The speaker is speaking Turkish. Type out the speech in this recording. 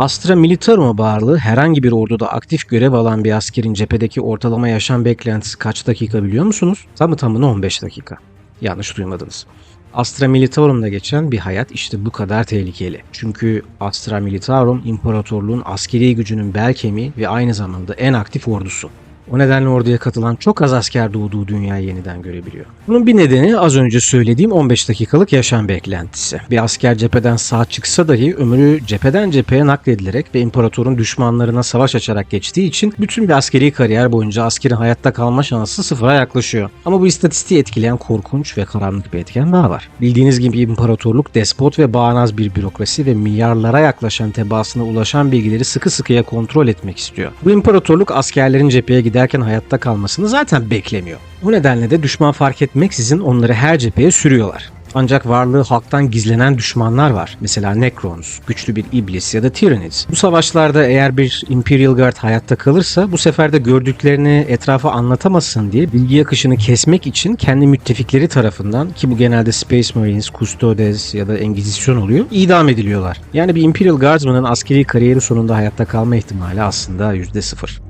Astra Militarum'a bağlı herhangi bir orduda aktif görev alan bir askerin cephedeki ortalama yaşam beklentisi kaç dakika biliyor musunuz? Tamı tamına 15 dakika. Yanlış duymadınız. Astra Militarum'da geçen bir hayat işte bu kadar tehlikeli. Çünkü Astra Militarum imparatorluğun askeri gücünün bel kemiği ve aynı zamanda en aktif ordusu. O nedenle orduya katılan çok az asker doğduğu dünyayı yeniden görebiliyor. Bunun bir nedeni az önce söylediğim 15 dakikalık yaşam beklentisi. Bir asker cepheden sağ çıksa dahi ömrü cepheden cepheye nakledilerek ve imparatorun düşmanlarına savaş açarak geçtiği için bütün bir askeri kariyer boyunca askerin hayatta kalma şansı sıfıra yaklaşıyor. Ama bu istatistiği etkileyen korkunç ve karanlık bir etken daha var. Bildiğiniz gibi imparatorluk despot ve bağnaz bir bürokrasi ve milyarlara yaklaşan tebaasına ulaşan bilgileri sıkı sıkıya kontrol etmek istiyor. Bu imparatorluk askerlerin cepheye giderken hayatta kalmasını zaten beklemiyor. Bu nedenle de düşman fark etmeksizin onları her cepheye sürüyorlar. Ancak varlığı halktan gizlenen düşmanlar var. Mesela Necrons, güçlü bir iblis ya da Tyranids. Bu savaşlarda eğer bir Imperial Guard hayatta kalırsa bu sefer de gördüklerini etrafa anlatamasın diye bilgi akışını kesmek için kendi müttefikleri tarafından ki bu genelde Space Marines, Custodes ya da Engizisyon oluyor idam ediliyorlar. Yani bir Imperial Guardsman'ın askeri kariyeri sonunda hayatta kalma ihtimali aslında %0.